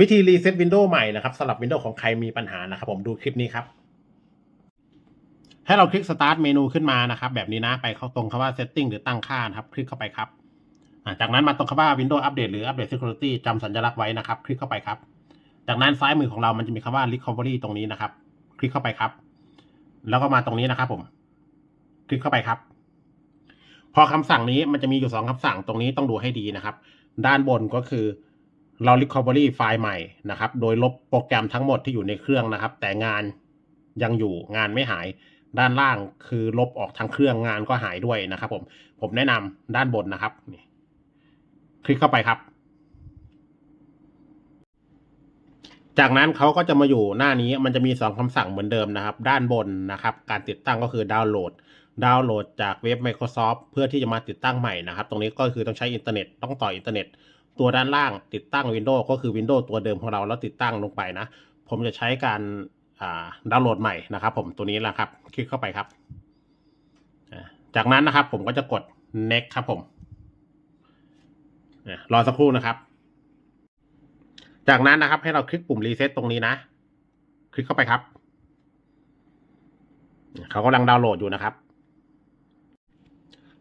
วิธีรีเซ็ตวินโดว์ใหม่นะครับสำหรับวินโดว์ของใครมีปัญหานะครับผมดูคลิปนี้ครับ ให้เราคลิก start เมนูขึ้นมานะครับ แบบนี้นะไปเข้าตรงคำว่า setting หรือตั้งค่านะครับ คลิกเข้าไปครับจากนั้นมาตรงคำว่า Windows Update หรือ Update Security จำสัญลักษณ์ไว้นะครับ คลิกเข้าไปครับ จากนั้นซ้ายมือของเรามันจะมีคำว่า recovery ตรงนี้นะครับ คลิกเข้าไปครับ แล้วก็มาตรงนี้นะครับผม คลิกเข้าไปครับ พอคำสั่งนี้มันจะมีอยู่สองคำสั่งตรงนี้ต้องดูให้ดีนะครับ ด้านบนก็คือ เรา recovery ไฟล์ใหม่นะครับ โดยลบโปรแกรมทั้งหมดที่อยู่ในเครื่องนะครับ แต่งานยังอยู่งานไม่หาย ด้านล่างคือลบออกทั้งเครื่องงานก็หายด้วยนะครับผมผมแนะนำด้านบนนะครับนี่คลิกเข้าไปครับ จากนั้นเขาก็จะมาอยู่หน้านี้มันจะมีสองคำสั่งเหมือนเดิมนะครับ ด้านบนนะครับ การติดตั้งก็คือดาวน์โหลด ดาวน์โหลดจากเว็บ Microsoft เพื่อที่จะมาติดตั้งใหม่นะครับ ตรงนี้ก็คือต้องใช้อินเทอร์เน็ตต้องต่ออินเทอร์เน็ต ตัวด้านล่างติดตั้ง Windows ก็คือ Windows ตัวเดิมของเราแล้วติดตั้งลงไปนะ ผมจะใช้การดาวน์โหลดใหม่นะครับผมตัวนี้แหละครับ คลิกเข้าไปครับ จากนั้นนะครับผมก็จะกด next ครับผมรอสักครู่นะครับ จากนั้นนะครับให้เราคลิกปุ่มรีเซ็ตตรงนี้นะ คลิกเข้าไปครับ เขากำลังดาวน์โหลดอยู่นะครับ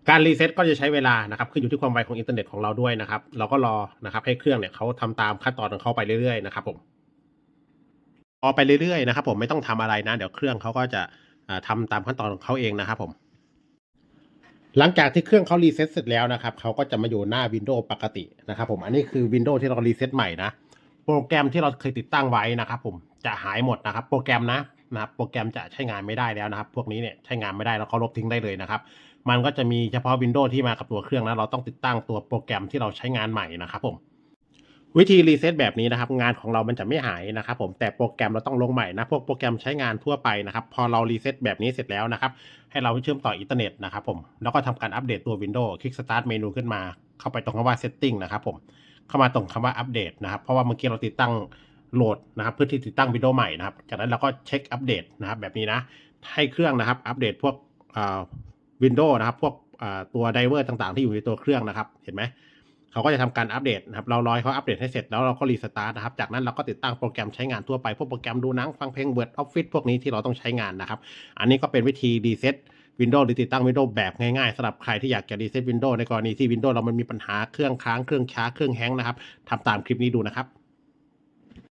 การรีเซ็ตก็จะใช้เวลานะครับขึ้นอยู่ที่ความไวของอินเทอร์เน็ตของเราด้วยนะครับ เราก็รอนะครับให้เครื่องเนี่ยเขาทำตามขั้นตอนของเขาไปเรื่อยๆนะครับผมพอไปเรื่อยๆนะครับ ผมไม่ต้องทำอะไรนะ เดี๋ยวเครื่องเขาก็จะอ่าทำตามขั้นตอนของเขาเองนะครับผม หลังจากที่เครื่องเขารีเซ็ตเสร็จแล้วนะครับเขาก็จะมาอยู่หน้าวินโดว์ปกตินะครับ ผมอันนี้คือวินโดว์ที่เรารีเซ็ตใหม่นะโปรแกรมที่เราเคยติดตั้งไว้นะครับผมจะหายหมดนะครับ โปรแกรมนะนะครับโปรแกรมจะใช้งานไม่ได้แล้วนะครับ พวกนี้เนี่ยใช้งานไม่ได้แล้วเขาลบทิ้งได้เลยนะครับ มันก็จะมีเฉพาะ Windows ที่มากับตัวเครื่องนะเราต้องติดตั้งตัวโปรแกรมที่เราใช้งานใหม่นะครับผมวิธีรีเซ็ตแบบนี้นะครับงานของเรามันจะไม่หายนะครับผมแต่โปรแกรมเราต้องลงใหม่นะพวกโปรแกรมใช้งานทั่วไปนะครับพอเรารีเซ็ตแบบนี้เสร็จแล้วนะครับให้เราเชื่อมต่ออินเทอร์เน็ตนะครับผมแล้วก็ทำการอัปเดตตัว Windows คลิก Start เมนูขึ้นมาเข้าไปตรงคำว่า Setting นะครับผมเข้ามาตรงคำว่าอัปเดตนะครับเพราะว่าเมื่อกี้เราติดตั้งโหลดนะครับเพื่อที่ติดตั้งวิดีโอใหม่นะครับจากนั้นเราก็เช็คอัปเดตนะครับแบบนี้นะให้เครื่องนะครับอัปเดตพวก วินโดว์นะครับ พวกตัวไดเวอร์ต่างๆ ที่อยู่ในตัวเครื่องนะครับ เห็นไหม เขาก็จะทำการอัปเดตนะครับ เรารอให้เขาอัปเดตให้เสร็จแล้วเราก็รีสตาร์ทนะครับ จากนั้นเราก็ติดตั้งโปรแกรมใช้งานทั่วไป พวกโปรแกรมดูหนังฟังเพลง Word Office พวกนี้ที่เราต้องใช้งานนะครับ อันนี้ก็เป็นวิธีรีเซ็ต Windows หรือติดตั้ง Windows แบบง่ายๆสำหรับใครที่อยากจะรีเซ็ต Windows ในกรณีที่ Windows เรามันมีปัญหาเครื่องค้างเครื่องช้าเครื่องแฮงก์นะครับทำตามคลิปนี้ดูนะครับ